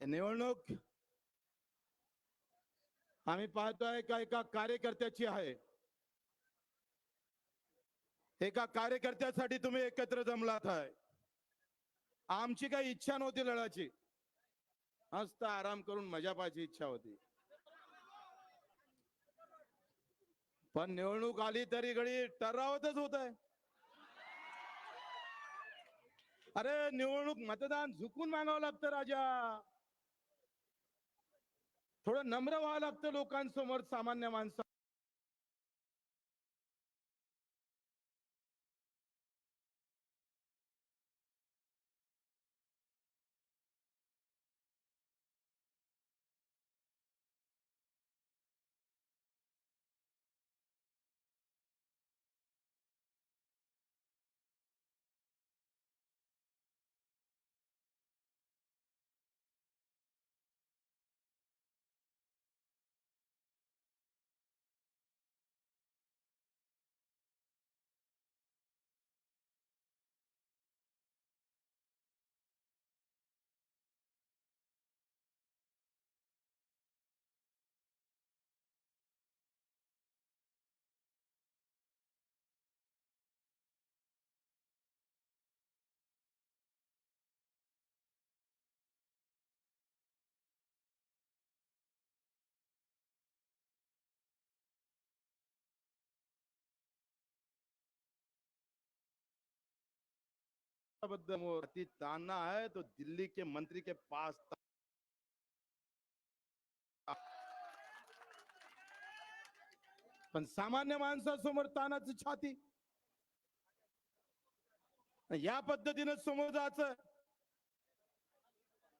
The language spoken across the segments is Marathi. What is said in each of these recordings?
निवडणूक आम्ही पाहतोय का एका कार्यकर्त्याची आहे. एका कार्यकर्त्यासाठी तुम्ही एकत्र जमलात आहे. आमची काही इच्छा नव्हती लढाची मस्त आराम करून मजा पाहायची इच्छा होती. पण निवडणूक आली तरी घडी टरावतच होत आहे. अरे निवडणूक मतदान झुकून मागावं लागतं राजा. थोडं नम्र व्हावं लागतं लोकांसमोर सामान्य माणसं बद्दल ताना है तो दिल्ली के मंत्री के पास पण सामान्य माणसासमोर तानाची छाती. या पद्धतीनं समोर जायचं.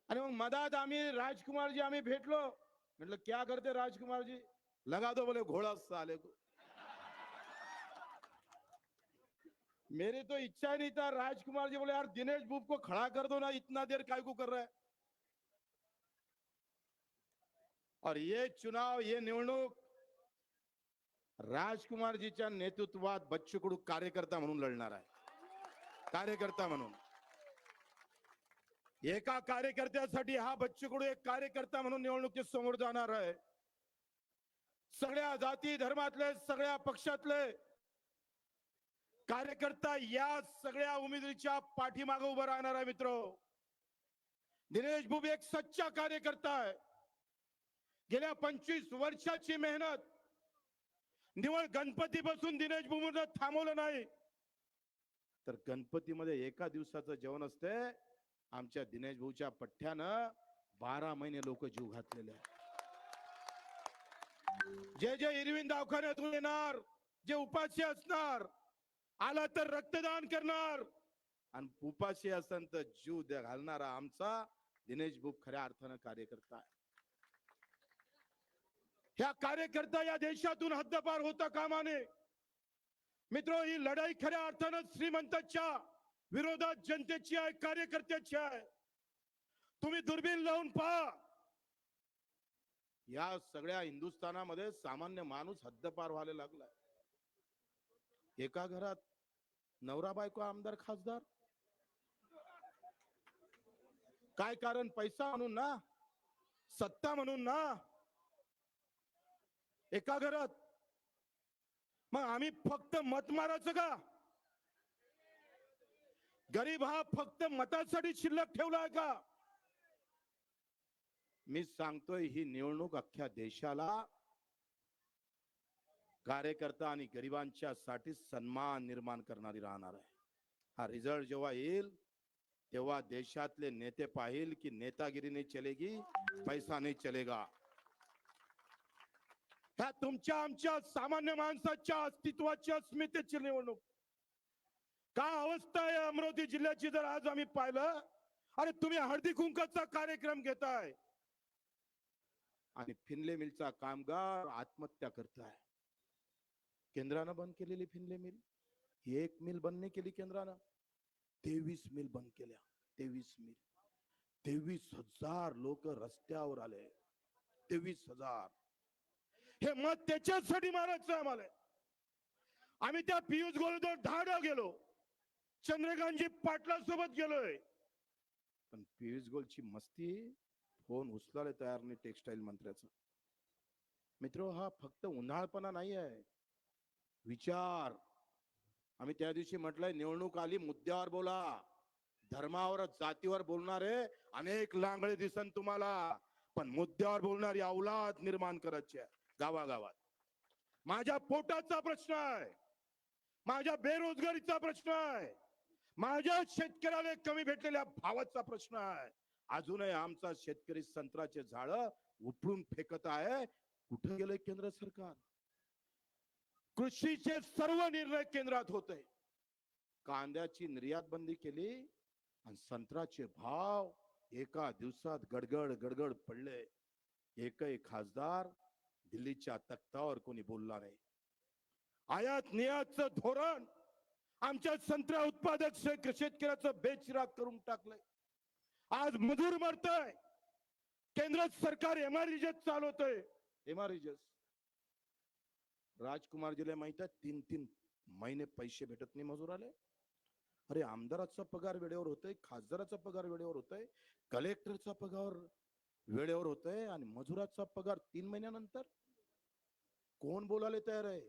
आणि मग मधात आम्ही राजकुमारजी आम्ही भेटलो. म्हटलं क्या करते राजकुमारजी? लगा दो बोले घोड़ा साले को मेरी तो इच्छा नहीं था राजकुमार जी बोले यार दिनेश बुब को खड़ा कर दो ना इतना देर काय को कर रहा है? और ये चुनाव ये निवडणूक राजकुमार जीच्या नेतृत्वात बच्चू कडू कार्यकर्ता म्हणून लढणार आहे. कार्यकर्ता म्हणून. एका कार्यकर्त्यासाठी हा बच्चू कडू एक कार्यकर्ता म्हणून निवडणुकीत समोर जाणार आहे. सगळ्या जाती धर्मातले सगळ्या पक्षातले कार्यकर्ता या सगळ्या उमेदवारीच्या पाठीमागे उभा राहणार आहे मित्र. दिनेश बुब एक सच्चा कार्यकर्ता आहे. गेल्या पंचवीस वर्षाची मेहनत. निवळ गणपती बसून दिनेश बुबून थांबवलं नाही. तर गणपतीमध्ये एका दिवसाचं जेवण असते आमच्या दिनेश भाऊच्या पठ्ठ्यानं बारा महिने लोक जीव घातलेले आहे जे जे इरविन दवाखान्यातून येणार जे उपाशी असणार आला तर रक्तदान करणार. आणि उपाशी असन तर जीव द्या घालणारा आमचा दिनेश बुक खऱ्या अर्थानं कार्यकर्ता आहे. ह्या कार्यकर्ता या देशातून हद्दपार होता कामाने. मित्र ही लढाई खऱ्या अर्थानं श्रीमंताच्या विरोधात जनतेची आहे कार्यकर्त्याची आहे. तुम्ही दुर्बीण लावून पहा. या सगळ्या हिंदुस्थानामध्ये सामान्य माणूस हद्दपार व्हायला लागलाय. एका घरात नवरा बायको आमदार खासदार? काय कारण? पैसा म्हणून ना? सत्ता म्हणून ना? एका घरात? मग आम्ही फक्त मत मारायचं का? गरीब हा फक्त मतासाठी शिल्लक ठेवलाय का? मी सांगतोय ही निवडणूक अख्ख्या देशाला कार्यकर्ता आणि गरिबांच्या साठी सन्मान निर्माण करणारी राहणार आहे. हा रिझल्ट जेव्हा येईल तेव्हा देशातले नेते पाहिल की नेतागिरी नाही चलेगी पैसा नाही चलेगा. ह्या तुमच्या आमच्या सामान्य माणसाच्या अस्तित्वाची अस्मितेची निवडणूक. का अवस्था आहे अमरावती जिल्ह्याची जर आज आम्ही पाहिलं अरे तुम्ही हळदी कुंकाचा कार्यक्रम घेताय. आणि फिनले मिलचा कामगार आत्महत्या करताय. केंद्रानं बंद केलेली फिनले मिल. एक मिल बंद नाही केली केंद्रानं. तेवीस मिल बंद केल्या. तेवीस मिल. तेवीस हजार लोक रस्त्यावर आले. तेवीस हजार. हे मत त्याच्यासाठी मारायचं आम्हाला. आम्ही त्या पियुष गोलदोर धाडा गेलो. चंद्रकांतजी पाटला सोबत गेलोय. पण पियुष गोलची मस्ती फोन उचलायला तयार नाही टेक्सटाईल मंत्र्याचा. मित्र हा फक्त उन्हाळपणा नाही आहे विचार. आम्ही त्या दिवशी म्हटलंय निवडणूक आली मुद्द्यावर बोला. धर्मावर जातीवर बोलणारे अनेक लांगळे दिसन तुम्हाला. पण मुद्द्यावर बोलणारी अवलाद निर्माण करायची गावागावात. माझ्या पोटाचा प्रश्न आहे. माझ्या बेरोजगारीचा प्रश्न आहे. माझ्या शेतकऱ्याला कमी भेटलेल्या भावाचा प्रश्न आहे. अजूनही आमचा शेतकरी संत्र्याचे झाड उपडून फेकत आहे. कुठे गेलंय केंद्र सरकार? कृषीचे सर्व निर्णय केंद्रात होते. कांद्याची निर्यात बंदी केली आणि संत्र्याचे भाव एका दिवसात गडगड गडगड पडले. एकही खासदार दिल्लीच्या तख्तावर कोणी बोलला नाही. आयात निर्यातचं धोरण आमच्या संत्रा उत्पादक शेतकऱ्याचं बेचिराग करून टाकलंय. आज मजूर मरतय. केंद्र सरकार एमआरजीएस चालवतंय. एमआरएजस राजकुमारजीला माहीत आहे तीन तीन महिने पैसे भेटत नाही मजुराले. अरे आमदाराचा पगार वेळेवर होतोय खासदाराचा पगार वेळेवर होतोय कलेक्टरचा पगार वेळेवर होतोय आणि मजुराचा पगार तीन महिन्यानंतर? कोण बोलायला तयार आहे?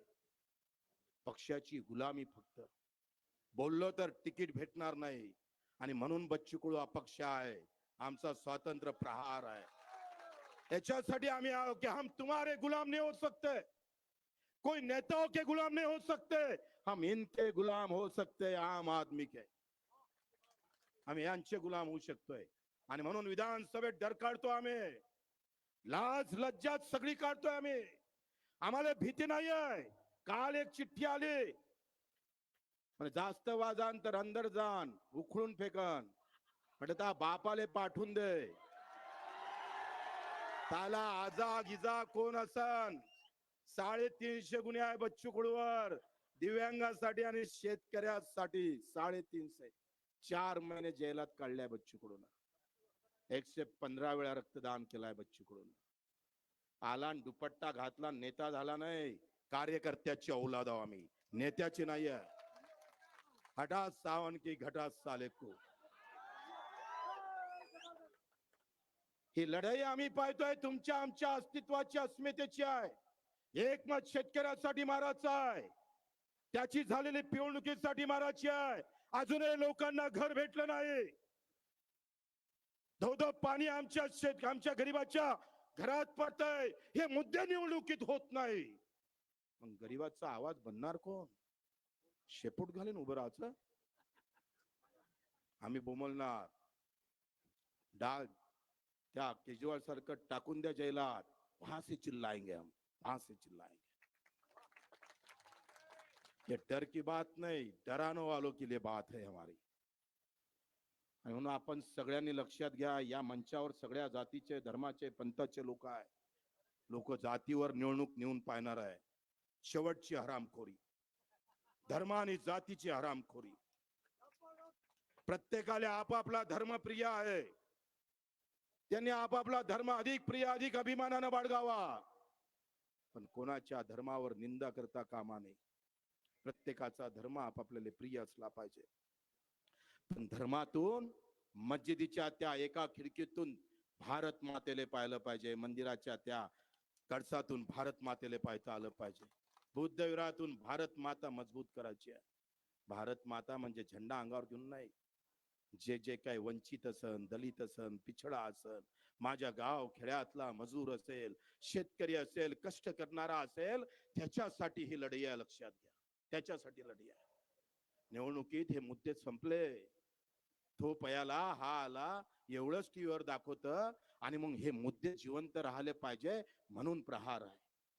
पक्षाची गुलामी फक्त. बोललो तर तिकीट भेटणार नाही आणि म्हणून बच्चू कुळू अपक्ष आहे. आमचा स्वातंत्र्य प्रहार आहे. याच्यासाठी आम्ही आहो की हम तुम्हारे गुलाम नाही होत सकते. कोई नेताओं के गुलाम नहीं हो सकते। हम इनके गुलाम हो सकते आम आदमी के। आम्ही यांचे गुलाम होऊ शकतोय आणि म्हणून विधानसभेत डर काढतो आम्ही लाज लज्जात सगळी काढतोय आम्ही आम्हाला भीती नाही आहे काल एक चिठ्ठी आली पण जास्त वाजान तर अंदर जान उखळून फेकन। म्हणजे त्या बापाले पाठवून दे। त्याला आजा गिजा कोण असन। साडेतीनशे गुन्हे आहे बच्चू कडूवर. दिव्यांगासाठी आणि शेतकऱ्यासाठी साडेतीनशे. चार महिने जेलात काढलाय बच्चू कडून. एकशे पंधरा वेळा रक्तदान केलाय बच्चू कडून. आला दुपट्टा घातला नेता झाला नाही. कार्यकर्त्याची औलाद आहो आम्ही. नेत्याची नाही आहे. हठात सावन की घटात साले को ही लढाई आम्ही पाहतोय तुमच्या आमच्या अस्तित्वाची अस्मितेची आहे. एकमत शेतकऱ्यासाठी मारायचं आहे. त्याची झालेली पिवणुकीसाठी मारायची आहे. अजूनही लोकांना घर भेटलं नाही. धो पाणी आमच्या शेत आमच्या गरीबाच्या घरात पडतंय. हे मुद्दे निवडणुकीत होत नाही. मग गरीबाचा आवाज बनणार कोण? शेपूट घालून उभं राहायचं. आम्ही बोमलणार डाग त्या केजरीवाल सारखं टाकून द्या जैलात वहां से चिल्लाएंगे हम. वहां से चिल्लाएंगे ये डर की बात नहीं डरानो वालों के लिए बात है हमारी. म्हणून आपण सगळ्यांनी लक्षात घ्या या मंचावर सगळ्या जातीचे धर्माचे पंथाचे लोक आहे लोक जातीवर निवडणूक नेऊन पाहणार आहे. शेवटची हरामखोरी. धर्म आणि जातीची हरामखोरी. प्रत्येकाला आपापला धर्म प्रिय आहे. त्यांनी आपापला धर्म अधिक प्रिय अधिक अभिमानानं बाळगावा. पण कोणाच्या धर्मावर निंदा करता कामा नये. प्रत्येकाचा धर्म आपापल्याला प्रिय असला पाहिजे. पण धर्मातून मस्जिदीच्या त्या एका खिडकीतून भारत मातेले पाहिलं पाहिजे मंदिराच्या त्या कळसातून भारत मातेले पाहता आलं पाहिजे. बुद्ध विरातून भारत माता मजबूत करायची आहे. भारत माता म्हणजे झेंडा अंगावर घेऊन नाही. जे जे काय वंचित असन दलित असन पिछडा असन माझ्या गाव खेड्यातला मजूर असेल शेतकरी असेल कष्ट करणारा असेल त्याच्यासाठी ही लढाई आहे लक्षात घ्या. त्याच्यासाठी लढाई आहे. निवडणुकीत हे मुद्दे संपले. तो पयाला हा आला एवढंच टीव्हीवर दाखवत आणि मग हे मुद्दे जिवंत राहिले पाहिजे म्हणून प्रहार आहे.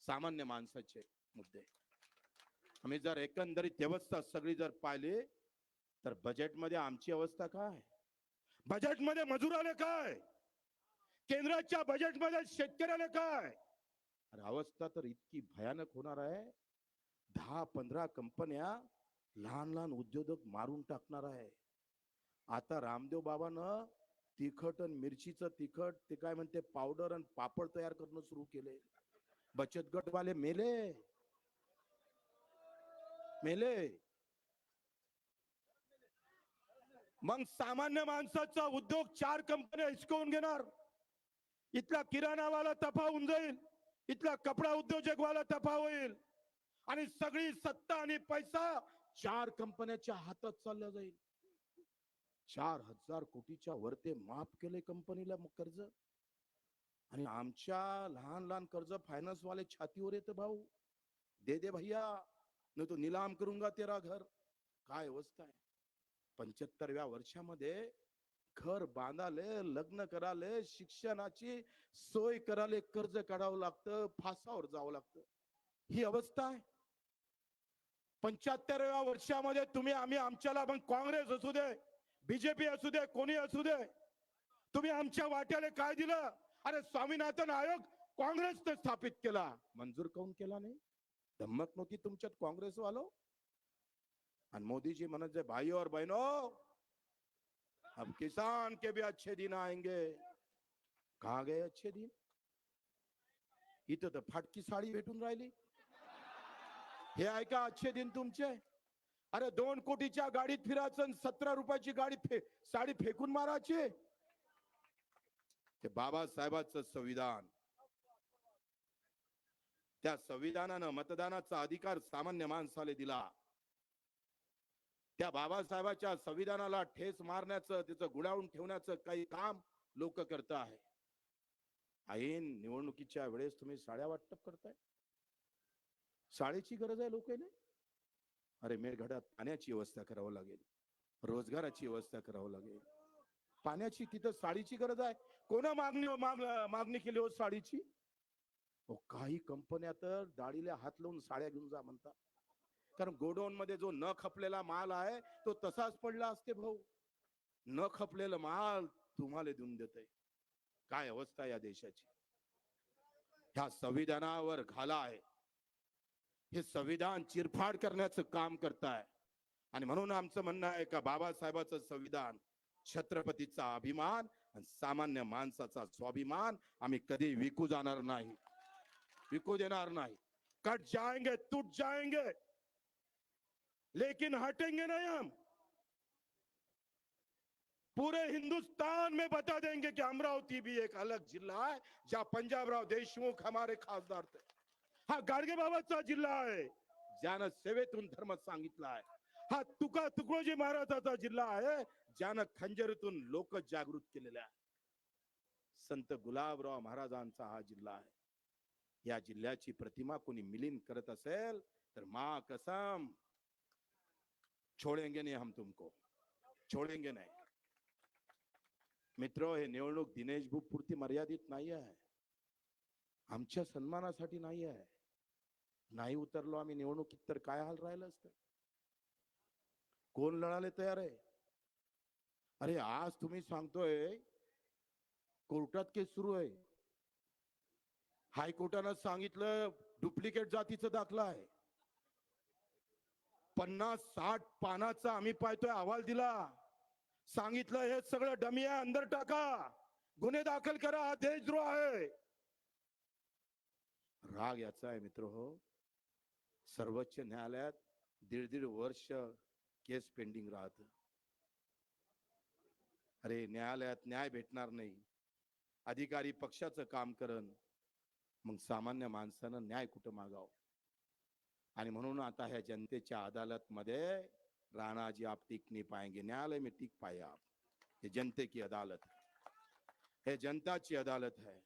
सामान्य माणसाचे मुद्दे. आम्ही जर एकंदरीत व्यवस्था सगळी जर पाहिली तर बजेटमध्ये आमची अवस्था काय? बजेटमध्ये मजुराले काय? केंद्राच्या बजेटमध्ये शेतकऱ्याला काय? अरे अवस्था तर इतकी भयानक होणार आहे. दहा पंधरा कंपन्या लहान लहान उद्योजक मारून टाकणार आहे. आता रामदेव बाबानं तिखट आणि मिरचीचं तिखट ते काय म्हणते पावडर आणि पापड तयार करणं सुरू केले. बचत गटवाले मेले. मेले. मग सामान्य माणसाचा उद्योग चार कंपन्या हिसकावून घेणार. इथला किराणावाला तफा होऊन जाईल इथला कपडा उद्योजकवाला तफा होईल आणि सगळी सत्ता आणि पैसा चार कंपन्याच्या हातात चालला जाईल. चार हजार कोटीच्या वरते माफ केले कंपनीला कर्ज? आणि आमच्या लहान लहान कर्ज फायनान्स वाले छातीवर येत भाऊ. दे दे भैया नाही तो निलाम करूंगा तेरा घर. काय अवस्था आहे? पंच्याहत्तरव्या वर्षामध्ये घर बांधाले लग्न कराले शिक्षणाची सोय कराले कर्ज काढावं लागतं फासावर जावं लागतं. ही अवस्था आहे. पंच्याहत्तरव्या वर्षामध्ये तुम्ही आम्ही आमच्याला पण काँग्रेस असू दे बीजेपी असू दे कोणी असू दे तुम्ही आमच्या वाट्याला काय दिलं? अरे स्वामीनाथन आयोग काँग्रेसने स्थापित केला. मंजूर काऊन केला नाही? धम्मक नव्हती तुमच्यात काँग्रेस वालो आणि मोदीजी म्हणत जे भाई और बहनों अब किसान के भी अच्छे दिन आएंगे कहा गए अच्छे दिन इथं तर फाटकी साडी भेटून राहिली हे ऐका अच्छे दिन तुमचे अरे दोन कोटीच्या गाडीत फिरायचं सतरा रुपयाची गाडी फे साडी फेकून मारायची ते बाबासाहेबांचं संविधान त्या संविधानानं मतदानाचा अधिकार सामान्य माणसाला दिला त्या बाबासाहेबाच्या संविधानाला ठेस मारण्याचं त्याचं गुडावून ठेवण्याचं काही काम लोक करत आहे ऐन निवडणुकीच्या वेळेस तुम्ही साड्या वाटप करताय? साडीची गरज आहे लोकांना? अरे मेळघाटात पाण्याची व्यवस्था करावं लागेल. रोजगाराची व्यवस्था करावं लागेल. पाण्याची तिथं साडीची गरज आहे. कोणा मागणी मागणी केली हो साडीची? काही कंपन्या तर दाढीला हात लावून साड्या घेऊन जा म्हणतात. कारण गोडाऊन मध्ये जो न खपलेला माल आहे तो तसाच पडला असते भाऊ. न खपलेला माल तुम्हाला देऊन देते काय अवस्था या देशाची? ह्या संविधानावर घाला आहे. हे संविधान चिरफाड करण्याचं काम करताय. आणि म्हणून आमचं म्हणणं आहे का बाबासाहेबाचं संविधान छत्रपतीचा अभिमान आणि सामान्य माणसाचा स्वाभिमान आम्ही कधी विकू जाणार नाही. विकू देणार नाही. कट जाएंगे तूट जाएंगे. लेकिन हटेंगे नहीं हम। पूरे हिंदुस्तान में बता देंगे कि अमरावती भी एक अलग जिल्हा है जहाँ पंजाब राव देशमुख हमारे खासदार थे। हा गाडगे बाबाचा जिल्हा आहे ज्यानं सेवेतून धर्म सांगितला आहे हा। तुका तुकडोजी महाराजाचा जिल्हा आहे ज्यानं खंजरीतून लोक जागृत केलेले आहे संत गुलाबराव महाराजांचा हा जिल्हा आहे या जिल्ह्याची प्रतिमा कोणी मिलीन करत असेल तर मा कसम छोडेंगे नाही हम तुमको। छोडेंगे नाही। मित्र हे निवडणूक दिनेश भूप पुरती मर्यादित नाही आहे आमच्या सन्मानासाठी नाही आहे नाही उतरलो आम्ही निवडणुकीत तर काय हाल राहिलं असतं? कोण लढाले तयार आहे? अरे आज तुम्ही सांगतोय कोर्टात केस सुरू आहे. हायकोर्टानं सांगितलं डुप्लिकेट जातीचा दाखला आहे. पन्नास साठ पानाचा आम्ही पाहतोय अहवाल दिला. सांगितलं हे सगळं डमी आहे अंदर टाका. गुन्हे दाखल करा. हा देशद्रोह आहे. राग याचा आहे मित्र हो. सर्वोच्च न्यायालयात दीड दीड वर्ष केस पेंडिंग राहत. अरे न्यायालयात न्याय भेटणार नाही. अधिकारी पक्षाचं काम करण मग सामान्य माणसानं न्याय कुठं मागाव? आणि म्हणून आता ह्या जनतेच्या अदालत मध्ये आप टिक नाही पाएंगे न्यायालय में टिक पाए आप. हे जनते की अदालत हे जनताची अदालत है.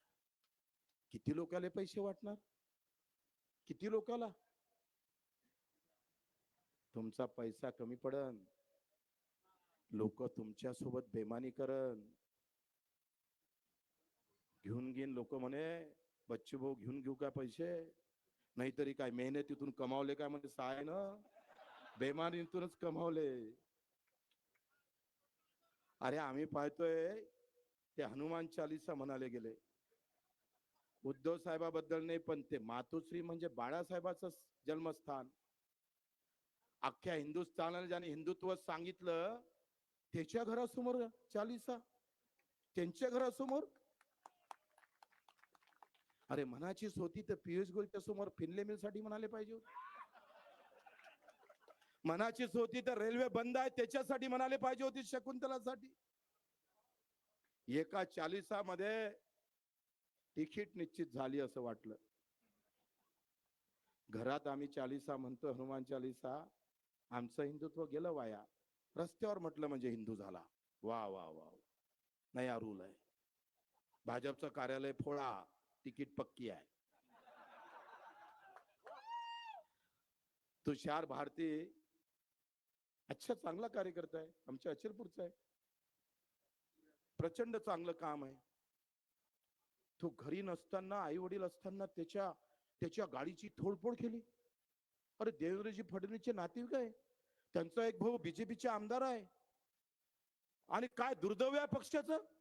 किती लोकाले पैसे वाटणार? किती लोकाला? तुमचा पैसा कमी पडन. लोक तुमच्यासोबत बेमानी करन. घेऊन घेईन लोक म्हणे बच्चू भाऊ घेऊन घेऊ का पैसे? नाहीतरी काय मेहनतीतून कमावले काय? म्हणजे साय ना. बेमानीतूनच कमावले. अरे आम्ही पाहतोय ते हनुमान चालीसा म्हणाले गेले. उद्धव साहेबाबद्दल नाही पण ते मातोश्री म्हणजे बाळासाहेबाचं जन्मस्थान. अख्ख्या हिंदुस्थानाला ज्याने हिंदुत्व सांगितलं त्याच्या घरासमोर चालिसा. त्यांच्या घरासमोर अरे मनाचीच होती तर पियुष गोलच्या समोर फिनले मिलसाठी म्हणाले पाहिजे होते. मनाचीच होती तर रेल्वे बंद आहे त्याच्यासाठी म्हणाले पाहिजे होती शकुंतलासाठी. एका चालिसामध्ये तिकीट निश्चित झाली असं वाटलं. घरात आम्ही चालिसा म्हणतो हनुमान चालिसा आमचं हिंदुत्व गेलं वाया. रस्त्यावर म्हटलं म्हणजे हिंदू झाला. वा वा वा वा. नया रूल आहे. भाजपचं कार्यालय फोळा तिकीट पक्की आहे. तुषार भारती अच्छा चांगला कार्यकर्ता आहे. आमच्या अचलपूरचा आहे. प्रचंड चांगलं काम आहे. तो घरी नसताना आई वडील असताना त्याच्या त्याच्या गाडीची थोडफोड केली. अरे देवेंद्रजी फडणवीसचे नातेवाईक आहे. त्यांचा एक भाऊ बीजेपीचे आमदार आहे. आणि काय दुर्दैव आहे पक्षाचं?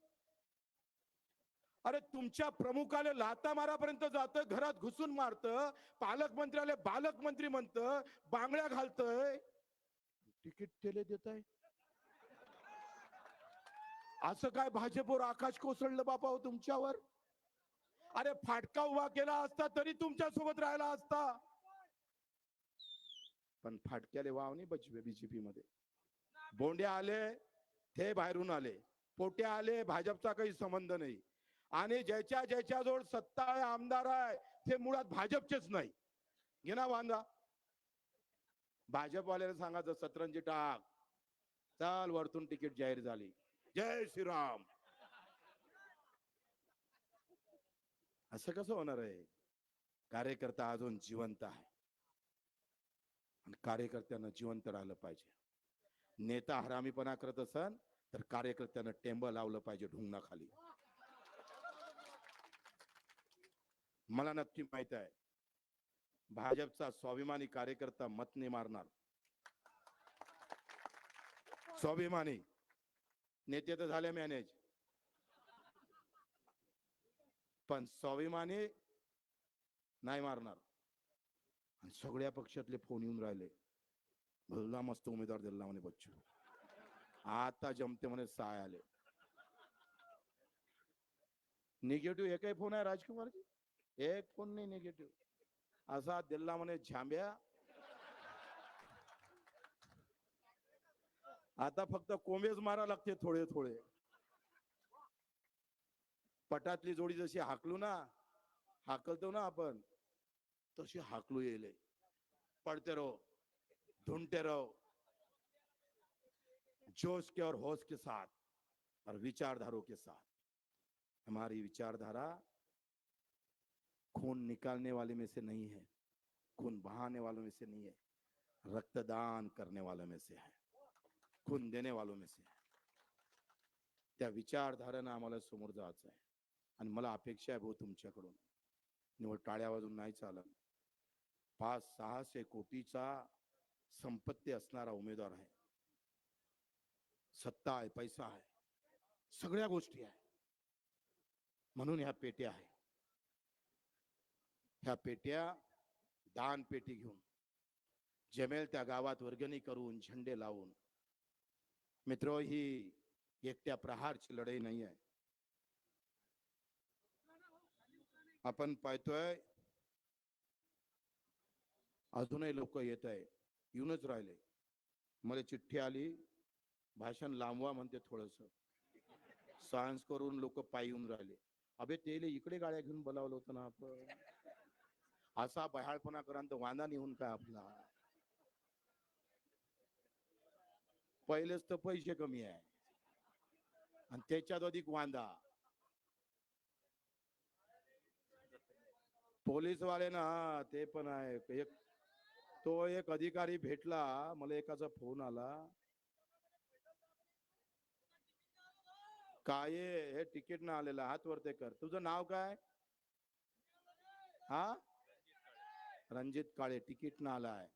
अरे तुमच्या प्रमुखाला लाता मारापर्यंत जातं घरात घुसून मारत पालकमंत्र्याला बालकमंत्री म्हणत बांगड्या घालतय. तिकीट केले देत आहे असं काय भाजपवर आकाश कोसळलं बापा हो तुमच्यावर? अरे फाटका उभा केला असता तरी तुमच्यासोबत राहिला असता. पण फाटक्याले वाव नाही बचवे बीजेपी मध्ये बोंडे आले ते बाहेरून आले. पोटे आले भाजपचा काही संबंध नाही. आणि ज्याच्या ज्याच्याजवळ सत्ता आहे आमदार आहे ते मुळात भाजपचेच नाही. घे ना वांदा. भाजपवाल्याला सांगायचं सतरंजी टाक. चाल वरतून तिकीट जाहीर झाली. जय श्रीराम. असं कसं होणार आहे? कार्यकर्ता अजून जिवंत आहे. आणि कार्यकर्त्यांना जिवंत राहिलं पाहिजे. नेता हरामीपणा करत असन तर कार्यकर्त्यांना टेंब लावलं पाहिजे ढुंगणाखाली. मला नक्की माहीत आहे. भाजपचा स्वाभिमानी कार्यकर्ता मत नाही मारणार. स्वाभिमानी. नेते तर झाले मॅनेज पण स्वाभिमानी नाही मारणार. आणि सगळ्या पक्षातले फोन येऊन राहिले. भला मस्त उमेदवार दिला म्हणे बच्चू. आता जमते म्हणे साय आले. निगेटिव्ह एकही फोन आहे राजकुमारजी? एक कोण नाही निगेटिव्ह असा दिल्ला म्हणे झांब्या. आता फक्त कोंबेच मारा लागते थोडे थोडे. पटातली जोडी जशी हाकलू ना हाकलतो ना आपण तशी हाकलू येईल पडते रो ढूंढते रो जोश के और होश के साथ और विचारधारों के साथ. हमारी विचारधारा खून निकालने वाले में से नहीं है खून बहाने वालों में से नहीं है रक्तदान करने वालों में से है खून देणे वालों में से है। त्या विचारधारेनं आम्हाला समोर जायचं आहे आणि मला अपेक्षा आहे भाऊ तुमच्याकडून. निवड टाळ्या वाजून नाही चालत. पाच सहाशे कोटीचा संपत्ती असणारा उमेदवार आहे. सत्ता आहे पैसा आहे सगळ्या गोष्टी आहे. म्हणून ह्या पेट्या आहे. ह्या पेट्या दान पेटी घेऊन जमेल त्या गावात वर्गणी करून झेंडे लावून. मित्र ही एकट्या प्रहारची लढाई नाही आहे. आपण पाहतोय अजूनही लोक येत आहे. येऊनच राहिले. मला चिठ्ठी आली. भाषण लांबवा म्हणते थोडस. सायन्स करून लोक पायी येऊन राहिले. अबे तेले इकडे गाड्या घेऊन बोलावलं होतं ना आपण. असा बहाळपणा करांत वांदा निघून काय आपला? पहिलेच तर पैसे कमी आहे. आणि त्याच्यात अधिक वांदा. पोलीसवाले ना ते पण आहे. एक तो एक अधिकारी भेटला मला एकाचा फोन आला. काय हे तिकीट ना आलेलं हात वरते कर. तुझं नाव काय? हा? रणजित काळे तिकीट ना आलाय.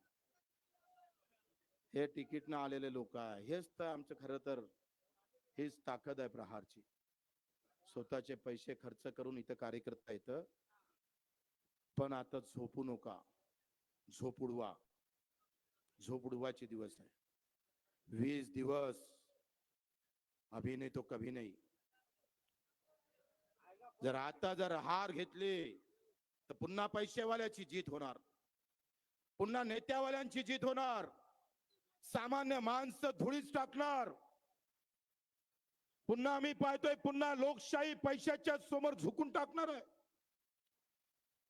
हे तिकीट न आलेले लोक आहे. हेच तर आमचं खरं तर हीच ताकद आहे प्रहारची. स्वतःचे पैसे खर्च करून इथं कार्यकर्ता येतं. पण आता झोपू नका. झोप उडवा. झोप उडवाचे दिवस आहे. वीस दिवस अभिनय तो कभी नाही. जर आता जर हार घेतली तर पुन्हा पैसेवाल्याची जीत होणार. पुन्हा नेत्यावाल्यांची जीत होणार. सामान्य माणसं धुळीच टाकणार. पुन्हा आम्ही पाहतोय पुन्हा लोकशाही पैशाच्या समोर झुकून टाकणार आहे.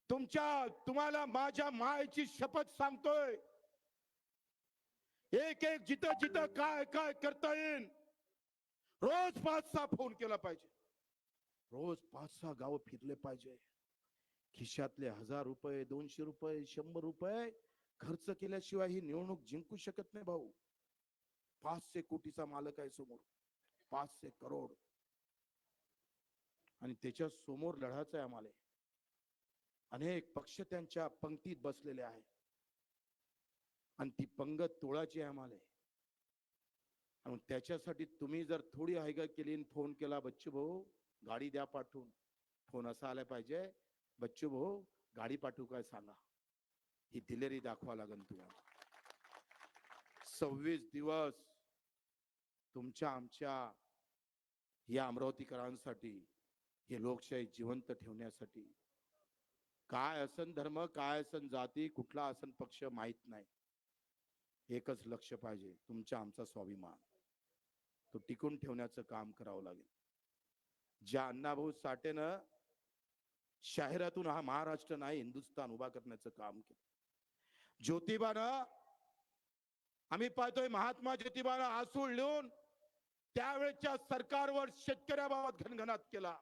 तुमच्या तुम्हाला माझ्या मायची शपथ सांगतोय. एक एक जिथं जिथं काय काय करता येईल. रोज पाच सहा फोन केला पाहिजे. रोज पाच सहा गाव फिरले पाहिजे. खिशातले हजार रुपये दोनशे रुपये शंभर रुपये खर्च केल्याशिवाय ही निवडणूक जिंकू शकत नाही भाऊ. पाचशे कोटीचा मालक आहे समोर. पाचशे करोड. आणि त्याच्यासमोर लढायचं आहे आम्हाला. अनेक पक्ष त्यांच्या पंक्तीत बसलेले आहे आणि ती पंगत तोळाची आहे आम्हाला. आणि त्याच्यासाठी तुम्ही जर थोडी हायगा केली आणि फोन केला बच्चू भाऊ गाडी द्या पाठवून. फोन असा आला पाहिजे बच्चू भाऊ गाडी पाठवू काय सांगा? ही दिलेरी दाखवा लागेल तुम्हाला. सव्वीस दिवस तुमच्या आमच्या या अमरावतीकरांसाठी हे लोकशाही जिवंत ठेवण्यासाठी. काय असन धर्म काय असन जाती कुठला असन पक्ष माहीत नाही. एकच लक्ष पाहिजे तुमच्या आमचा स्वाभिमान. तो टिकून ठेवण्याचं काम करावं लागेल. ज्या अण्णाभाऊ साठेनं शहरातून हा महाराष्ट्र नाही हिंदुस्थान उभा करण्याचं काम केलं. ज्योतिबानं आम्ही पाहतोय महात्मा ज्योतिबानं आसूळ लिहून त्यावेळेच्या सरकारवर शेतकऱ्याबाबत घनघनात केला.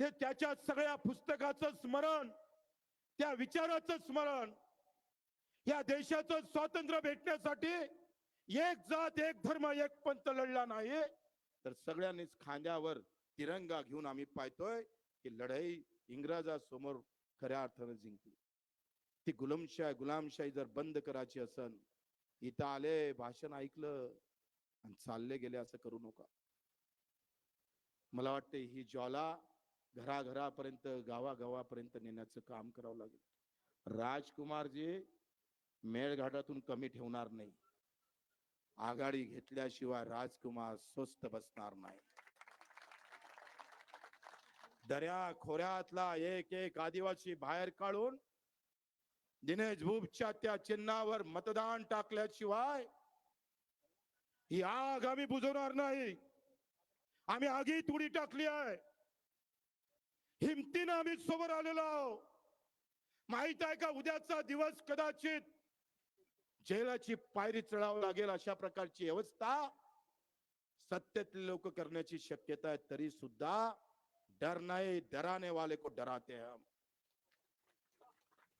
ते त्याच्या सगळ्या पुस्तकाचं स्मरण त्या विचाराचं स्मरण या देशाचं स्वातंत्र्य भेटण्यासाठी एक जात एक धर्म एक पंथ लढला नाही. तर सगळ्यांनीच खांद्यावर तिरंगा घेऊन आम्ही पाहतोय की लढाई इंग्रजासमोर खऱ्या अर्थानं जिंकली. ती गुलामशाही गुलामशाही जर बंद करायची असन इथं आले भाषण ऐकलं आणि चालले गेले असं करू नका. मला वाटते ही ज्वाला घराघरापर्यंत गावागावापर्यंत नेण्याचं काम करावं लागेल. राजकुमारजी मेळघाटातून कमी ठेवणार नाही. आघाडी घेतल्याशिवाय राजकुमार स्वस्त बसणार नाही. दर्या खोऱ्यातला एक एक आदिवासी बाहेर काढून दिनेश भूपच्या त्या चिन्हावर मतदान टाकल्याशिवाय ही आग आम्ही बुजवणार नाही. आम्ही आगीत उडी टाकली आहे. हिमतीनं आम्ही समोर आलेलो आहोत. माहीत आहे का उद्याचा दिवस कदाचित जेलाची पायरी चढावं लागेल अशा प्रकारची व्यवस्था सत्तेतले लोक करण्याची शक्यता आहे. तरी सुद्धा डर नाही डराने वाले को डराते हैं हम।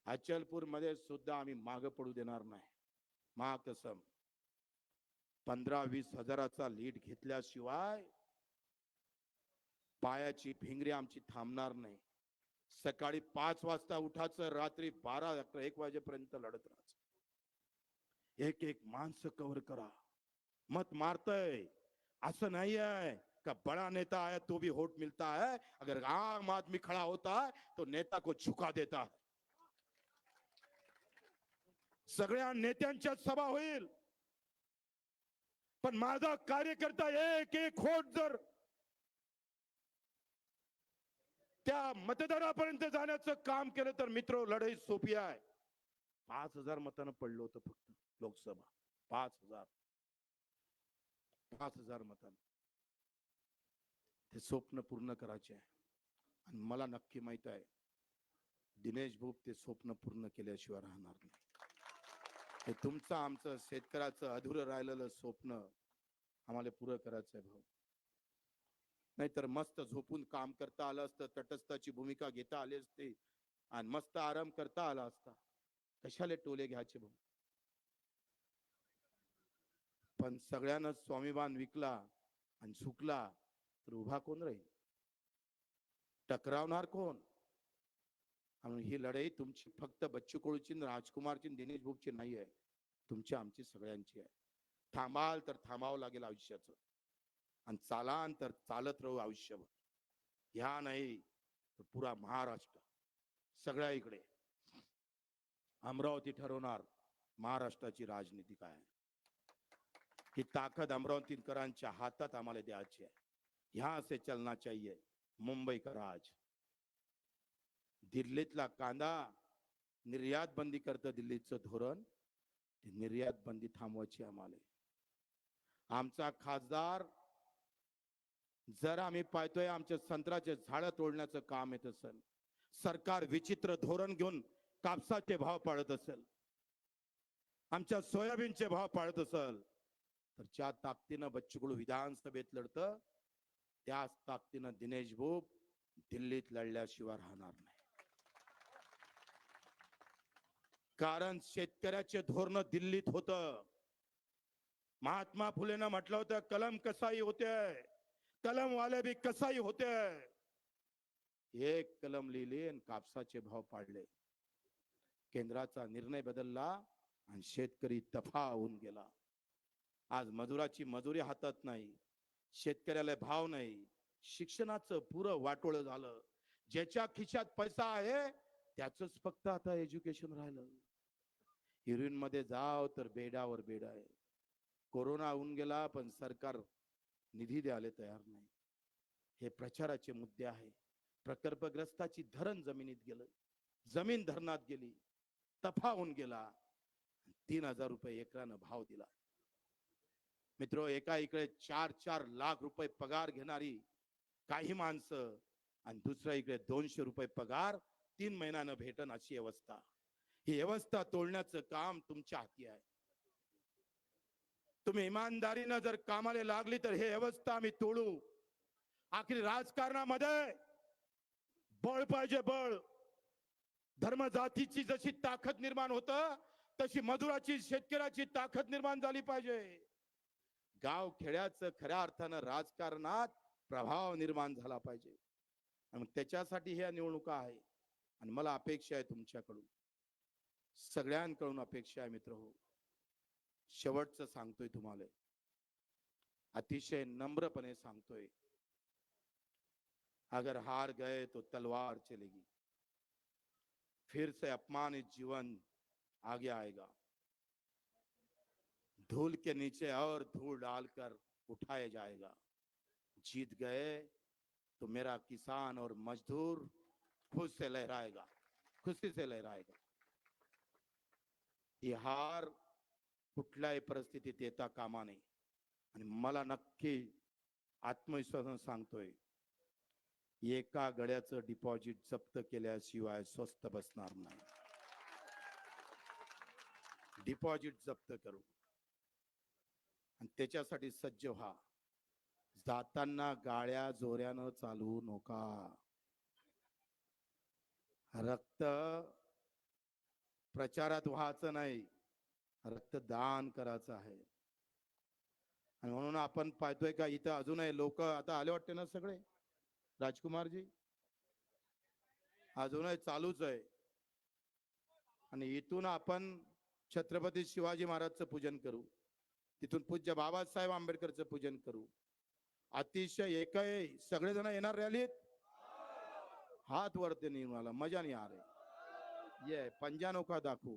अचलपूरमध्ये सुद्धा आम्ही माग पडू देणार नाही. महाकसम पंधरा वीस हजाराचा लीड घेतल्याशिवाय पायाची भिंगरी आमची थांबणार नाही. सकाळी पाच वाजता उठायचं रात्री बारा अकरा एक वाजेपर्यंत लढत राहायचं. एक एक माणसं कव्हर करा. मत मारतय. असं नाही आहे का बड़ा नेता आया तो भी वोट मिलता है। अगर आम आदमी खड़ा होता है तो नेता को झुका देता है। सगळ्या नेत्यांच्या सभा होईल। पण माझा कार्यकर्ता एक एक होट जर त्या मतदारापर्यंत जाण्याचं काम केलं तर मित्र लढाई सोपी आहे. पाच हजार मतानं पडलं होतं फक्त लोकसभा. पाच हजार. पाच हजार मतानं. ते स्वप्न पूर्ण करायचे आहे. आणि मला नक्की माहीत आहे दिनेश भूप ते स्वप्न पूर्ण केल्याशिवाय राहणार नाही. हे तुमचं आमचं शेतकऱ्याचं अधुरं राहिलेलं स्वप्न आम्हाला पुरं करायचं आहे भाऊ. नाहीतर मस्त झोपून काम करता आलं असतं तटस्थाची भूमिका घेता आली असते आणि मस्त आराम करता आला असता. कशाले टोले घ्यायचे भाऊ? पण सगळ्यांनाच स्वामीबान विकला आणि सुकला. तर उभा कोण राहील? टकरावणार कोण? म्हणून ही लढाई तुमची फक्त बच्चू कोळूची राजकुमारची दिनेश भोगची नाही आहे. तुमची आमची सगळ्यांची आहे. थांबाल तर थांबावं लागेल आयुष्याचं. आणि चालान तर चालत राहू आयुष्यभर. ह्या नाही तर पुरा महाराष्ट्र. सगळ्या इकडे. अमरावती ठरवणार महाराष्ट्राची राजनीती काय ही ताकद अमरावतीकरांच्या हातात आम्हाला द्यायची आहे. यहां से चलना चाहिए। मुंबई का राज। दिल्लीतला कांदा निर्यात बंदी करतं दिल्लीचं धोरण निर्यात बंदी थांबवायची आम्हाला. आमचा खासदार जर आम्ही पाहतोय आमच्या संत्र्याचे झाडं तोडण्याचं काम येत असेल सरकार विचित्र धोरण घेऊन कापसाचे भाव पाळत असेल आमच्या सोयाबीनचे भाव पाळत असेल तर ज्या ताकदीनं बच्चुकडू विधानसभेत लढतं त्याच ताकदीनं दिनेश भोप दिल्लीत लढल्याशिवाय राहणार नाही. कारण शेतकऱ्याचे धोरण दिल्लीत होत. महात्मा फुलेनं म्हटलं होतं कलम कसाई होते कलम वाले बी कसाई होते. एक कलम लिहिली आणि कापसाचे भाव पाडले. केंद्राचा निर्णय बदलला आणि शेतकरी तफा होऊन गेला. आज मजुराची मजुरी हातात नाही. शेतकऱ्याला भाव नाही. शिक्षणाचं पुरं वाटोळ झालं. ज्याच्या खिशात पैसा आहे त्याच फक्त आता एज्युकेशन राहिलं. हिरोईन मध्ये जाव तर बेडावर बेड आहे. कोरोना होऊन गेला पण सरकार निधी द्यायला तयार नाही. हे प्रचाराचे मुद्दे आहे. प्रकल्पग्रस्ताची धरण जमिनीत गेलं. जमीन धरणात गेली. तफा होऊन गेला. तीन हजार रुपये एकरानं भाव दिला. मित्र एका इकडे चार चार लाख रुपये पगार घेणारी काही माणसं आणि दुसऱ्या इकडे दोनशे रुपये पगार तीन महिन्यानं भेटन अशी अवस्था. ही व्यवस्था तोडण्याचं काम तुमच्या हाती आहे. तुम्ही इमानदारीनं जर कामाला लागली तर हे व्यवस्था आम्ही तोडू. आखरी राजकारणामध्ये बळ पाहिजे बळ. धर्म जातीची जशी ताकद निर्माण होत तशी मजुराची शेतकऱ्याची ताकद निर्माण झाली पाहिजे. गाव खेड्याचं खऱ्या अर्थानं राजकारणात प्रभाव निर्माण झाला पाहिजे. आणि त्याच्यासाठी ह्या निवडणुका आहे आणि मला अपेक्षा आहे तुमच्याकडून. सगळ्यांकडून अपेक्षा आहे मित्र हो. शेवटचं सांगतोय तुम्हाला. अतिशय नम्रपणे सांगतोय. अगर हार गए तो तलवार चलेगी. फिर से अपमानित जीवन आगे आएगा. धूल के नीचे और धूल डालकर उठाया जाएगा। जीत गए तो मेरा किसान और मजदूर खुश से लहराएगा खुशी से लहराएगा। ही हार कुठल्याही परिस्थितीत येता कामा नाही। आणि मला नक्की आत्मविश्वासानं सांगतोय एका गड्याचं डिपॉझिट जप्त केल्याशिवाय स्वस्त बसणार नाही. डिपॉझिट जप्त करू. आणि त्याच्यासाठी सज्ज व्हा. जाताना गाड्या जोऱ्यानं चालवू नका. रक्त प्रचारात व्हायचं नाही. रक्तदान करायचं आहे. आणि म्हणून आपण पाहतोय का इथं अजूनही लोक आता आले वाटते ना सगळे? राजकुमारजी? अजूनही चालूच आहे. आणि इथून आपण छत्रपती शिवाजी महाराजचं पूजन करू. तिथून पूज्य बाबासाहेब आंबेडकरचं पूजन करू. अतिशय एक सगळेजण येणार रॅलीत? हात वरते नाही मला मजा नाही आ ये पंजानोखा दाखवू.